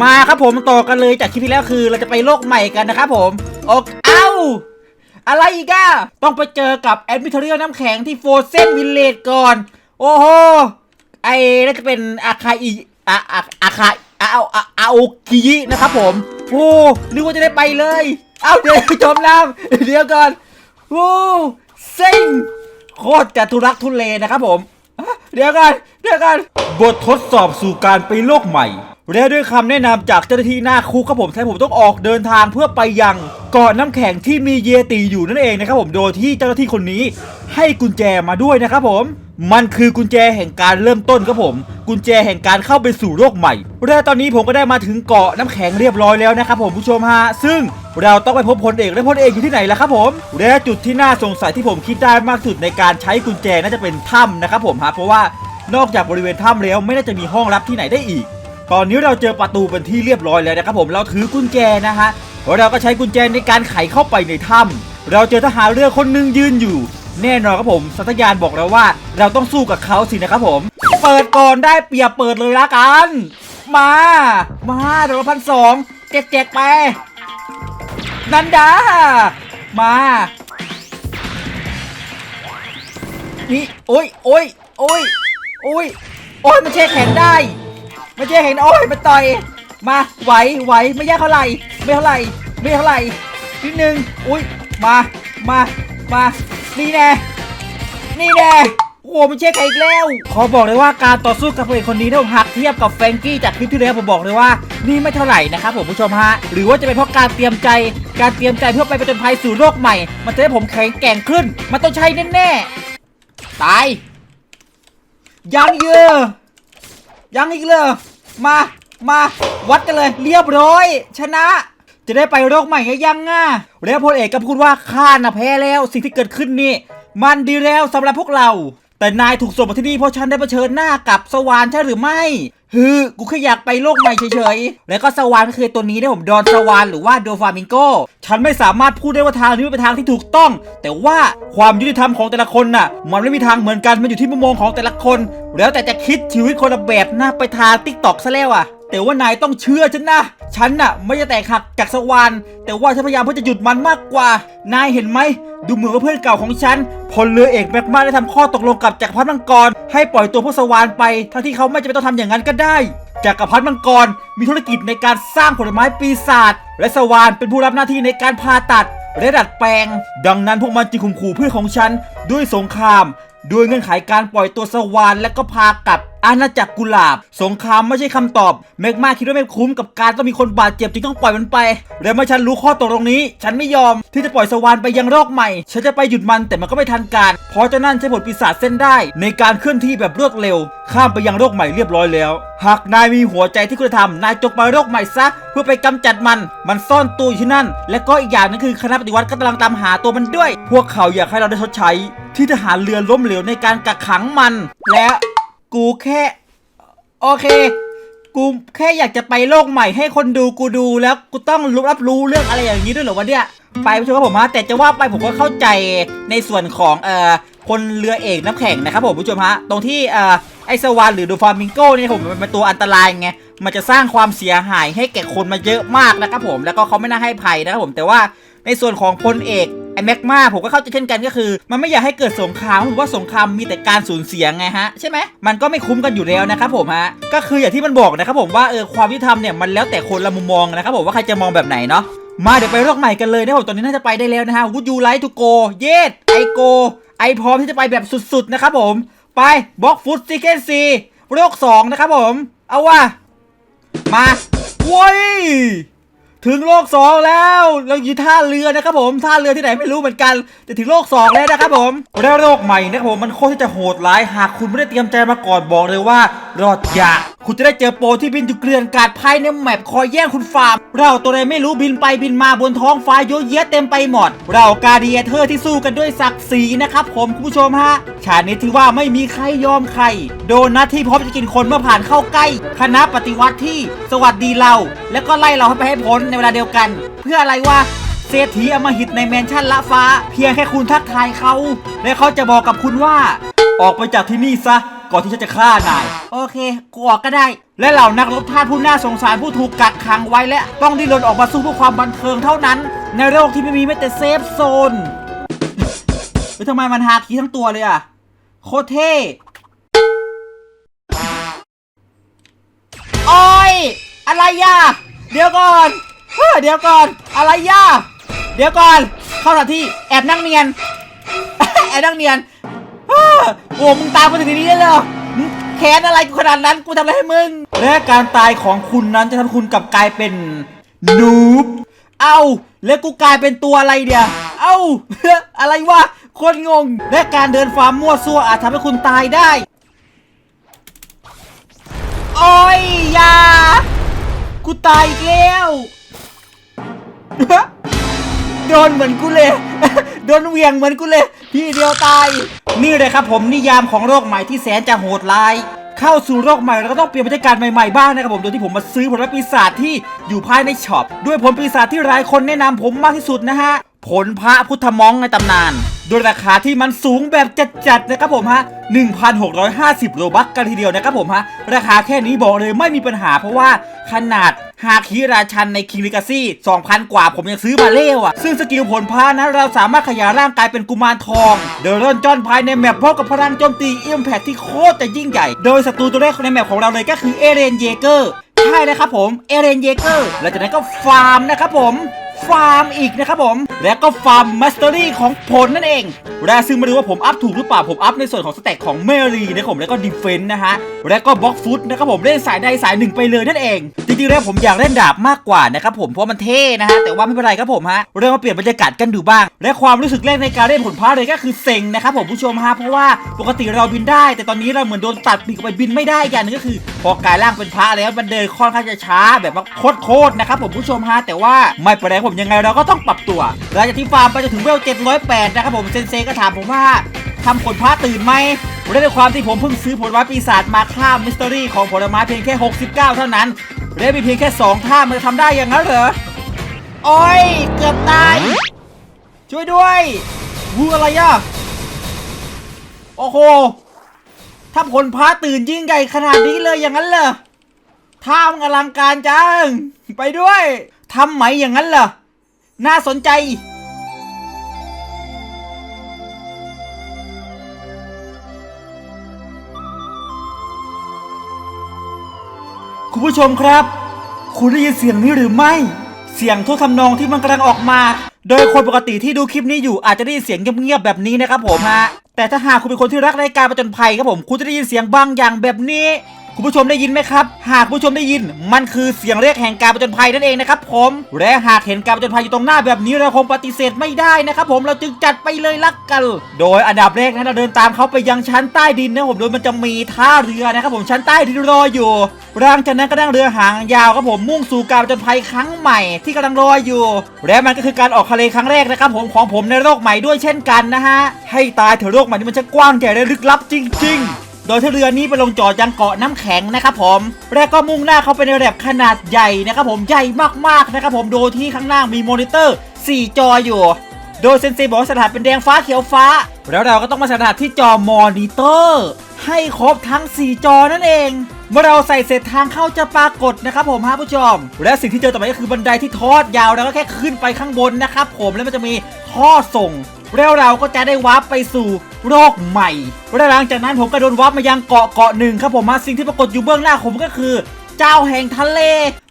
มาครับผมต่อกันเลยจากคลิปที่แล้วคือเราจะไปโลกใหม่กันนะครับผมโอเคเอ้า อะไรอีกอะต้องไปเจอกับแอดมิทเรียลน้ำแข็งที่โฟเซนวิลเลจก่อน โอ้โห ไอ้น่าจะเป็นอาคาอิอาอาอาคาอาอาอาอาโอกิยินะครับผมโอ้นึกว่าจะได้ไปเลย เอ้าเดี๋ยวจมน้ำเดี๋ยวก่อนโอ้เซ็งโคตรจะทุรักทุเลนะครับผม เดี๋ยวกัน เดี๋ยวกัน บททดสอบสู่การไปโลกใหม่ และด้วยคำแนะนำจากเจ้าหน้าที่หน้าคุกครับผมใช้ผมต้องออกเดินทางเพื่อไปยังเกาะน้ำแข็งที่มีเยตีอยู่นั่นเองนะครับผมโดยที่เจ้าหน้าที่คนนี้ให้กุญแจมาด้วยนะครับผมมันคือกุญแจแห่งการเริ่มต้นครับผม กุญแจแห่งการเข้าไปสู่โลกใหม่และตอนนี้ผมก็ได้มาถึงเกาะน้ำแข็งเรียบร้อยแล้วนะครับผมผู้ชมฮะซึ่งเราต้องไปพบพลเอกและพลเอกอยู่ที่ไหนล่ะครับผมและจุดที่น่าสงสัยที่ผมคิดได้มากสุดในการใช้กุญแจน่าจะเป็นถ้ำนะครับผมฮะเพราะว่านอกจากบริเวณถ้ำแล้วไม่น่าจะมีห้องลับที่ไหนได้อีก ตอนนี้เราเจอประตูเป็นที่เรียบร้อยแล้วนะครับผมเราถือกุญแจนะฮะเราก็ใช้กุญแจในการไขเข้าไปในถ้ำเราเจอทหารเรือคนหนึ่งยืนอยู่ แน่นอนครับผมสัตยานบอกเราว่า เราต้องสู้กับเขาสินะครับผม เปิดก่อนได้เปียบเปิดเลยละกัน มา มาเดี๋ยวพันสองแจกๆไปนันดา มานี่โอ้ยโอ้ยโอ้ยโอ้ยโอ้ยมันเช็คแข็งได้ มันเช็คแข็งโอ้ยมันต่อย มาไหวไหวไม่ยากเท่าไหร่ไม่เท่าไหร่ไม่เท่าไหร่นิดนึงอุ้ยมามามานี่แน่นี่แน่โอ้โหมันเช็คแข็งอีกแล้ว ขอบอกเลยว่าการต่อสู้กับผู้เอกคนนี้ถ้าผมหักเทียบกับแฟรงกี้จากคลิปที่แล้วผมบอกเลยว่า นี่ไม่เท่าไหร่นะครับผมผู้ชมฮะ หรือว่าจะเป็นเพราะการเตรียมใจ การเตรียมใจเพื่อไปผจญภัยสู่โลกใหม่ มันจะให้ผมแข็งแกร่งขึ้น มันต้องใช้แน่ๆ ตาย ยังเยอะยังอีกเลย มามาวัดกันเลยเรียบร้อย ชนะ จะได้ไปโลกใหม่หรือยังอะแล้วพลเอกก็พูดว่าข้าน่ะแพ้แล้วสิ่งที่เกิดขึ้นนี่มันดีแล้วสำหรับพวกเรา แต่นายถูกส่งมาที่นี่เพราะฉันได้เผชิญหน้ากับสวรรค์ใช่หรือไม่ฮือกูแค่อยากไปโลกใหม่เฉยๆ แล้วก็สวรรค์ก็คือตัวนี้นะผมดอนสวรรค์หรือว่าโดฟามิงโก ฉันไม่สามารถพูดได้ว่าทางนี้เป็นทางที่ถูกต้อง แต่ว่าความยุติธรรมของแต่ละคนน่ะ มันไม่มีทางเหมือนกัน มันอยู่ที่มุมมองของแต่ละคน แล้วแต่จะคิดชีวิตคนละแบบน่าไปทางติ๊กตอกซะแล้วอะ แต่ว่านายต้องเชื่อฉันนะ ฉันน่ะ ไม่จะแตกหักจากสวรรค์แต่ว่าฉันพยายามเพื่อจะหยุดมันมากกว่า นายเห็นไหม ดูเหมือนว่าเพื่อนเก่าของฉันพลเรือเอกแมกมาได้ทำข้อตกลงกับจักรพรรดิมังกร ให้ปล่อยตัวพวกสวรรค์ไป ทั้งที่เขาไม่จำเป็นต้องทำอย่างนั้นก็ได้จักรพรรดิมังกรมีธุรกิจในการสร้างผลไม้ปีศาจและสวรรค์เป็นผู้รับหน้าที่ในการผ่าตัดและดัดแปลง ดังนั้นพวกมันจึงข่มขู่เพื่อนของฉันด้วยสงคราม ด้วยเงื่อนไขการปล่อยตัวสวรรค์และก็พากลับอาณาจักรกุหลาบ สงครามไม่ใช่คำตอบเมกมาคิดว่าไม่คุ้มกับการต้องมีคนบาดเจ็บจึงต้องปล่อยมันไป และเมื่อฉันรู้ข้อตกลงนี้ ฉันไม่ยอมที่จะปล่อยสวรรค์ไปยังโลกใหม่ ฉันจะไปหยุดมันแต่มันก็ไม่ทันการ เพราะเจ้านั่นใช้ผลปีศาจเส้นได้ ในการเคลื่อนที่แบบรวดเร็ว ข้ามไปยังโลกใหม่เรียบร้อยแล้ว หากนายมีหัวใจที่คุณธรรมนายจงไปโลกใหม่ซะเพื่อไปกำจัดมัน มันซ่อนตัวอยู่ที่นั่น และก็อีกอย่างนึงคือคณะปฏิวัติก็กำลังตามหาตัวมันด้วย พวกเขาอยากให้เราได้ชดใช้ ที่ทหารเรือล้มเหลวในการกักขังมัน และกูแค่ โอเค กูแค่อยากจะไปโลกใหม่ให้คนดูกูดูแล้วกูต้องรู้รับรู้เรื่องอะไรอย่างนี้ด้วยเหรอวะเนี่ยไปไม่ใช่ว่าผมฮะแต่จะว่าไปผมก็เข้าใจในส่วนของเอ่อคนเรือเอกน้ำแข็งนะครับผมผู้ชมฮะตรงที่เอ่อไอสวานหรือดูฟาร์มิงโก้เนี่ยผมมันเป็นตัวอันตรายไงมันจะสร้างความเสียหายให้แก่คนมาเยอะมากนะครับผมแล้วก็เขาไม่น่าให้ภัยนะครับผมแต่ว่าในส่วนของพลเอก ไอแม็กมาผมก็เข้าใจเช่นกันก็คือ มันไม่อยากให้เกิดสงครามผมว่าสงครามมีแต่การสูญเสียไงฮะใช่ไหมมันก็ไม่คุ้มกันอยู่แล้วนะครับผมฮะก็คืออย่างที่มันบอกนะครับผมว่าเออความยุติธรรมเนี่ยมันแล้วแต่คนละมุมมองนะครับผมว่าใครจะมองแบบไหนเนาะมาเดี๋ยวไปโลกใหม่กันเลยนะผมตอนนี้น่าจะไปได้แล้วนะฮะ Would you like to go Yes I go ไอพร้อมที่จะไปแบบสุดๆนะครับผมไปบล็อกฟุตซิเคนซีโลกสองนะครับผม เอาว่ะมาโว้ย ถึงโลกสองแล้วเราอยู่ท่าเรือนะครับผมท่าเรือที่ไหนไม่รู้เหมือนกัน แต่ถึงโลกสองแล้วนะครับผมแล้วโลกใหม่นะครับผมมันโคตรจะโหดร้ายหากคุณไม่ได้เตรียมใจมาก่อนบอกเลยว่ารอดยาก คุณจะได้เจอโปรที่บินอยู่เกลื่อนกาดภายในแมปคอยแย่งคุณฟาร์ม เราตัวใดไม่รู้บินไปบินมาบนท้องฟ้าเยอะแยะเต็มไปหมด เราการเดียเธอร์ที่สู้กันด้วยศักดิ์ศรีนะครับผมคุณผู้ชมฮะชาตินี้ที่ว่าไม่มีใครยอมใคร โดนัทที่พร้อมจะกินคนเมื่อผ่านเข้าใกล้ คณะปฏิวัติที่สวัสดีเรา แล้วก็ไล่เราให้ไปให้พ้นในเวลาเดียวกัน เพื่ออะไรวะเศรษฐีอมหิตในแมนชั่นละฟ้า เพียงแค่คุณทักทายเขา และเขาจะบอกกับคุณว่า ออกไปจากที่นี่ซะ ก่อนที่ฉันจะฆ่านาย โอเคกูออกก็ได้ และเหล่านักรบทาสผู้น่าสงสารผู้ถูกกักขังไว้และ ต้องดิ้นรนออกมาสู้เพื่อความบันเทิงเท่านั้น ในโลกที่ไม่มีแม้แต่เซฟโซนเฮ้ยทำไมมันฮาคีทั้งตัวเลยอะ โคตรเท่โอ้ยอะไรย่ะเดี๋ยวก่อนเฮ้เดี๋ยวก่อน อะไรย่ะเดี๋ยวก่อน เข้าสถาที่แอบนั่งเนียน แอบนั่งเนียน โอ้มึงตามมาถึงที่นี้ได้เหรอแค้นอะไรกูขนาดนั้นกูทำอะไรให้มึง และการตายของคุณนั้นจะทำให้คุณกลับกลายเป็นนูบเอ้า แล้วกูกลายเป็นตัวอะไรเดียเอ้า อะไรวะคนงง และการเดินฟาร์มมั่วซั่วอาจทำให้คุณตายได้ โอ้ยยา กูตายอีกแล้ว โดนเหมือนกูเลย โดนเวียงเหมือนกูเลย พี่เดียวตาย นี่เลยครับผมนิยามของโรคใหม่ที่แสนจะโหดร้าย เข้าสู่โรคใหม่เราก็ต้องเปลี่ยนบรรยากาศใหม่ๆบ้างนะครับผมโดยที่ผมมาซื้อผลปีศาจที่อยู่ภายในช็อปด้วยผลปีศาจที่หลายคนแนะนำผมมากที่สุดนะฮะผลพระพุทธมองในตำนาน โดยราคาที่มันสูงแบบจัดๆนะครับผมฮะ 1,650 โลบัคกันทีเดียวนะครับผมฮะ ราคาแค่นี้บอกเลยไม่มีปัญหาเพราะว่าขนาด ฮาคิราชันในคิงลิกาซี่2,000 กว่าผมยังซื้อมาเล่วอะซึ่งสกิลผลพานะเราสามารถขยายร่างกายเป็นกุมารทอง เดินร่อนจ้อนภายในแมปพร้อมกับพลังโจมตีเอิมแพคที่โคตรจะยิ่งใหญ่ โดยศัตรูตัวแรกในแมปของเราเลยก็คือเอเรนเยเกอร์ใช่นะครับผมเอเรนเยเกอร์หลังจากนั้นก็ฟาร์มนะครับผมฟาร์มอีกนะครับผม และก็ฟาร์มมาสเตอรี่ของผลนั่นเองและซึ่งมาดูว่าผมอัพถูกหรือเปล่า ผมอัพในส่วนของสแต็กของเมรีนะครับผมแล้วก็ดิเฟนต์นะฮะ และก็บล็อกฟุตนะครับผมเล่นสายใดสายหนึ่งไปเลยนั่นเอง จริงๆแล้วผมอยากเล่นดาบมากกว่านะครับผมเพราะมันเท่นะฮะ แต่ว่าไม่เป็นไรครับผมฮะ เรามาเปลี่ยนบรรยากาศกันดูบ้าง และความรู้สึกแรกในการเล่นผลพาเลยก็คือเซ็งนะครับผมผู้ชมฮะเพราะว่าปกติเราบินได้ แต่ตอนนี้เราเหมือนโดนตัดปีกไปบินไม่ได้อย่างนึงก็คือ พอกายร่างเป็นพระแล้วมันเดินค่อนข้างจะช้าแบบว่าโคตรๆนะครับผมผู้ชมฮะแต่ว่าไม่เป็นไรผมยังไงเราก็ต้องปรับตัวหลังจากที่ฟาร์มไปจนถึงเวล708 นะครับผมเซนเซก็ถามผมว่าทำผลพระตื่นไหมและด้วยความที่ผมเพิ่งซื้อผลไม้ปีศาจมาข้ามมิสต r รี่ของผลไม้เพียงแค่ 69 เท่านั้นและมีเพียงแค่ 2 ท่ามันจะทำได้อย่างนั้นเหรอ โอ้ย เกือบตาย ช่วยด้วยวูอะไรอะโอ้โห ถ้าผลพระตื่นยิ่งใหญ่ขนาดนี้เลยอย่างนั้นเหรอท่ามันอลังการจัง ไปด้วยทำไหมอย่างนั้นเหรอ น่าสนใจ คุณผู้ชมครับ คุณได้ยินเสียงนี้หรือไม่ เสียงทุกทำนองที่มันกำลังออกมา โดยคนปกติที่ดูคลิปนี้อยู่อาจจะได้ยินเสียงเงียบๆแบบนี้นะครับผมฮะ แต่ถ้าหากคุณเป็นคนที่รักรายการประจนภัยครับผม คุณจะได้ยินเสียงบางอย่างแบบนี้ คุณผู้ชมได้ยินไหมครับ หากผู้ชมได้ยิน มันคือเสียงเรียกแห่งการประจนภัยนั่นเองนะครับผม และหากเห็นการประจนภัยอยู่ตรงหน้าแบบนี้เราคงปฏิเสธไม่ได้นะครับผม เราจึงจัดไปเลยลักกัน โดยอันดับแรกนะเราเดินตามเขาไปยังชั้นใต้ดินนะผม โดยมันจะมีท่าเรือนะครับผม ชั้นใต้ดินรออยู่หลังจากนั้นก็นั่งเรือหางยาวครับผม มุ่งสู่การประจนภัยครั้งใหม่ที่กำลังรออยู่ และมันก็คือการออกทะเลครั้งแรกนะครับผมของผมในโลกใหม่ด้วยเช่นกันนะฮะ ให้ตายเถอะโลกใหม่นี่มันจะกว้างใหญ่และลึกลับจริง ๆ โดยที่เรือนี้ไปลงจอดยังเกาะน้ำแข็งนะครับผม และก็มุ่งหน้าเข้าไปในแรบขนาดใหญ่นะครับผมใหญ่มากๆนะครับผมโดยที่ข้างล่างมีมอนิเตอร์ 4 จออยู่ โดยเซนเซบอกว่าสถานเป็นแดงฟ้าเขียวฟ้า แล้วเราก็ต้องมาสถานที่จอมอนิเตอร์ ให้ครบทั้ง 4 จอนั่นเองเมื่อเราใส่เสร็จทางเข้าจะปรากฏนะครับผมฮะผู้ชม และสิ่งที่เจอต่อไปก็คือบันไดที่ทอดยาวแล้วก็แค่ขึ้นไปข้างบนนะครับผมแล้วมันจะมีท่อส่ง แล้วเราก็จะได้วาร์ปไปสู่โลกใหม่และหลังจากนั้นผมก็โดนวาร์ปมายังเกาะเกาะหนึ่งครับผมมาสิ่งที่ปรากฏอยู่เบื้องหน้าผมก็คือ เจ้าแห่งทะเล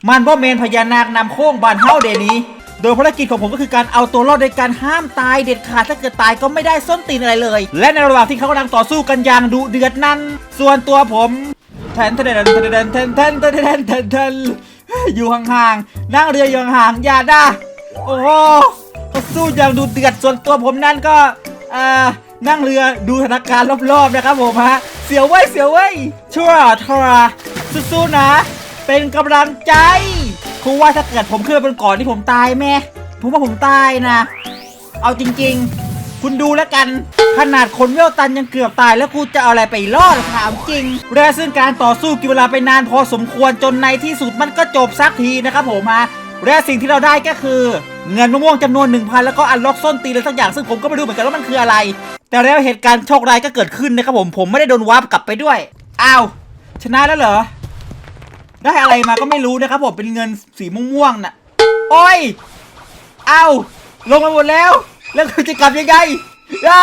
มันว่าเมนพญานาคนำโค้งบานเฮาเดนี้ โดยภารกิจของผมก็คือการเอาตัวรอดโดยการห้ามตายเด็ดขาดถ้าเกิดตายก็ไม่ได้ส้นตีนอะไรเลย และในระหว่างที่เขากำลังต่อสู้กันอย่างดุเดือดนั้น ส่วนตัวผมแทนแทนแทนแทนแทนแทนแทนแทนแทนแทนแทนอยู่ห่างๆนั่งเรืออยู่ห่างๆอย่าด่าโอ้ โหเขาสู้อย่างดุเดือดส่วนตัวผมนั่นก็อ่านั่งเรือดูสถานการณ์รอบๆนะครับผมฮะเสียวไว้ยเสียวไว้ยชั่วทราสู้ๆนะ เป็นกำลังใจครูว่าถ้าเกิดผมขึ้นไปบนเก่อนที่ผมตายแม่ผมว่าผมตายนะ เอาจริงๆ คุณดูแล้วกัน ขนาดคนเวลตันยังเกือบตายแล้วกูจะเอาอะไรไปรอดถามจริงและซึ่งการต่อสู้กินเวลาไปนานพอสมควรจนในที่สุดมันก็จบสักทีนะครับผมฮะ และสิ่งที่เราได้ก็คือ เงินมะม่วงจำนวน 1,000 แล้วก็อันล็อกส้นตีนอะไรสักอย่างซึ่งผมก็ไม่รู้เหมือนกันว่ามันคืออะไร แต่แล้วเหตุการณ์โชคร้ายก็เกิดขึ้นนะครับผมผมไม่ได้โดนวาร์ปกลับไปด้วยอ้าวชนะแล้วเหรอ ได้อะไรมาก็ไม่รู้นะครับผมเป็นเงินสีม่วงๆน่ะโอ้ยเอาลงมาหมดแล้ว แล้วจะกลับยังไงอ่า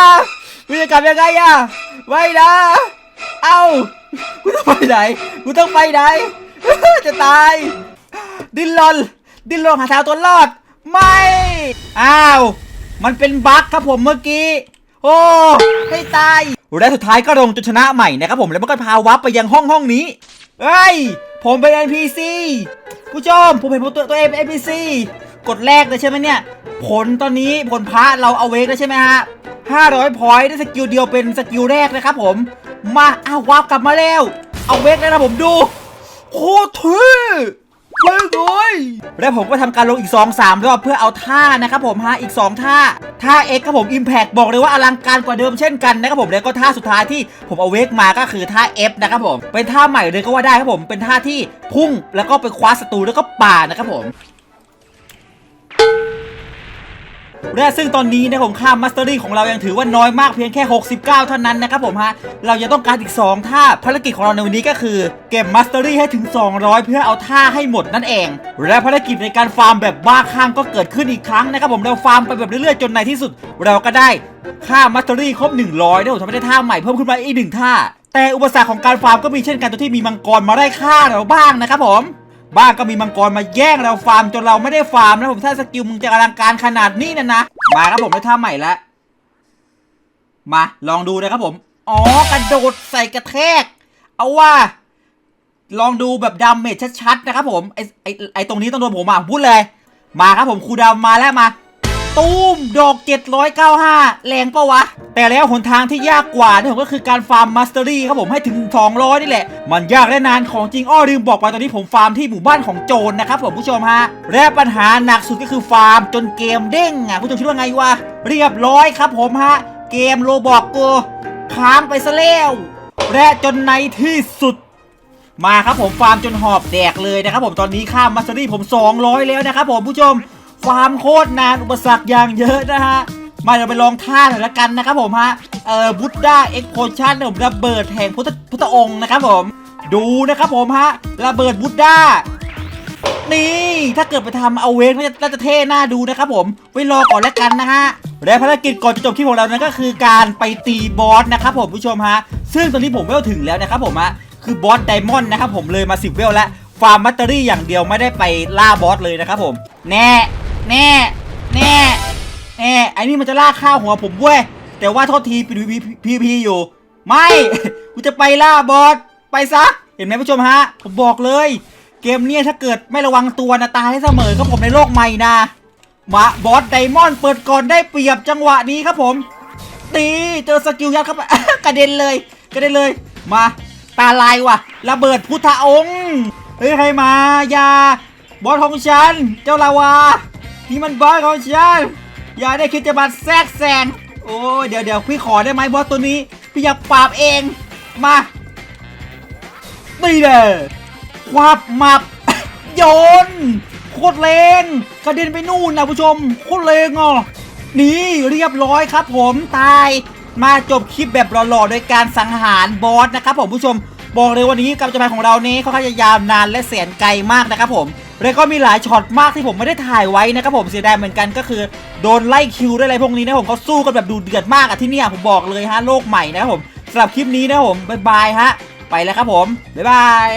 จะกลับยังไงอะไม่นะเอากูต้องไปไหนกูต้องไปไหนจะตาย ดิ้นรน ดิ้นรนหาทางตัวรอด ไม่ อ้าว มันเป็นบั๊กครับผมเมื่อกี้ โอ้ให้ตายและสุดท้ายก็ลงจนชนะใหม่นะครับผมแล้วมันก็พาวับไปยังห้องห้องนี้เฮ้ย ผมเป็น NPC ผู้ชมผมเห็นตัวตัวเองเป็น NPC กดแรกเลยใช่ไหมเนี่ย ผลตอนนี้ผลพระเราเอาเวกแล้วใช่ไหมฮะ500พอยต์ได้สกิลเดียวเป็นสกิลแรกนะครับผม มาอ้าววับกลับมาแล้ว เอาเวกแล้วนะผมดู โคตร เท่เท่เลยและผมก็ทำการลงอีก 2 3 รอบเพื่อเอาท่านะครับผมฮะอีก 2 ท่า ท่า X ครับผม Impact บอกเลยว่าอลังการกว่าเดิมเช่นกันนะครับผมแล้วก็ท่าสุดท้ายที่ผมเอาเวกมาก็คือท่า F นะครับผมเป็นท่าใหม่เลยก็ว่าได้ครับผมเป็นท่าที่พุ่งแล้วก็ไปคว้าศัตรูแล้วก็ป่านะครับผม และซึ่งตอนนี้นะผมค่ามัสเตอรี่ของเรายังถือว่าน้อยมากเพียงแค่ 69 เท่านั้นนะครับผมฮะ เราจะต้องการอีก 2 ท่าภารกิจของเราในวันนี้ก็คือ เก็บมัสเตอรี่ให้ถึง 200 เพื่อเอาท่าให้หมดนั่นเอง และภารกิจในการฟาร์มแบบบ้าคลั่งก็เกิดขึ้นอีกครั้งนะครับผมเราฟาร์มไปแบบเรื่อยๆจนในที่สุด เราก็ได้ค่ามัสเตอรี่ครบ 100นะผมทำให้ได้ท่าใหม่เพิ่มขึ้นมาอีกหนึ่งท่าแต่อุปสรรคของการฟาร์มก็มีเช่นกันตัวที่มีมังกรมาไล่ฆ่าเราบ้างนะครับผม บ้างก็มีมังกรมาแย่งเราฟาร์มจนเราไม่ได้ฟาร์มนะผมถ้าสกิลมึงจะอลังการขนาดนี้นะนะมาครับผมได้ท่าใหม่ละมาลองดูนะครับผมอ๋อกระโดดใส่กระแทก เอาว่าลองดูแบบดาเมจชัดๆนะครับผมไอไอไอตรงนี้ต้องโดนผมอ่าพูดเลย มาครับผมครูดาวมาแล้วมา ตูมดอก 795 แรงปะวะ แต่แล้วหนทางที่ยากกว่าเนี่ยผมก็คือการฟาร์มมาสเตอรี่ครับผมให้ถึง 200 นี่แหละ มันยากและนานของจริงอ้อลืมบอกไปตอนนี้ผมฟาร์มที่หมู่บ้านของโจรนะครับผมผู้ชมฮะ และปัญหาหนักสุดก็คือฟาร์มจนเกมเด้งอะผู้ชมคิดว่าไงวะ เรียบร้อยครับผมฮะ เกมโลบอกกูค้างไปซะแล้วและจนในที่สุดมาครับผมฟาร์มจนหอบแดกเลยนะครับผมตอนนี้ค่ามัสเตอรี่ผม 200 แล้วนะครับผมผู้ชม ฟามโคตรนานอุปสรรคอย่างเยอะนะฮะ มาเดี๋ยวไปลองท่าหน่อยละกันนะครับผมฮะ เอ่อบุตด้าเอ็กโพชั่นผมระเบิดแห่งพุทธพุทธองค์นะครับผม ดูนะครับผมฮะ ระเบิดบุตด้านี่ถ้าเกิดไปทำเอาเวกน่าจะเท่หน้าดูนะครับผม ไว้รอก่อนแล้วกันนะฮะ และภารกิจก่อนจะจบคลิปของเรานั้นก็คือการไปตีบอสนะครับผมผู้ชมฮะ ซึ่งตอนนี้ผมเวลถึงแล้วนะครับผมฮะ คือบอสไดมอนด์นะครับผมเลยมา10เวลแล้วฟาร์มมัตเตอรี่อย่างเดียวไม่ได้ไปล่าบอสเลยนะครับผม แน่ แน่แน่แน่ไอ้นี่มันจะลากข้าวหัวผมเว้ยแต่ว่าโทษทีปิดพีพีอยู่ ไม่กูจะไปล่าบอสไปซะ เห็นไหมผู้ชมฮะ ผมบอกเลย เกมเนี้ยถ้าเกิดไม่ระวังตัวนะตายให้เสมอครับผมในโลกใหม่นะมาบอสไดมอนด์เปิดก่อนได้เปรียบจังหวะนี้ครับผมตีเจอสกิลยัดเข้าไปกระเด็นเลยกระเด็นเลย มาตาลายว่ะ ระเบิดพุทธองค์ เฮ้ยใครมา ยา บอสของฉัน เจ้าลาวา นี่มันบอสของฉันอย่าได้คิดจะมาแทรกแซงโอ้ยเดี๋ยวเดี๋ยวพี่ขอได้ไหมบอสตัวนี้ พี่อยากปราบเองมาตีเลยควับมับโยนโคตรแรงกระเด็นไปนู่นนะผู้ชมโคตรแรงอะนี่เรียบร้อยครับผมตายมาจบคลิปแบบหล่อๆโดยการสังหารบอสนะครับผมผู้ชมบอกเลยวันนี้การจะไปของเรานี้ค่อนข้างจะยาวนานและแสนไกลมากนะครับผม แล้วก็มีหลายช็อตมากที่ผมไม่ได้ถ่ายไว้นะครับผมเสียดายเหมือนกันก็คือโดนไล่คิวด้วยอะไรพวกนี้นะผมเขาสู้กันแบบดูเดือดมากอะที่นี่ผมบอกเลยฮะโลกใหม่นะครับผมสำหรับคลิปนี้นะผมบ๊ายบายฮะไปแล้วครับผมบ๊ายบาย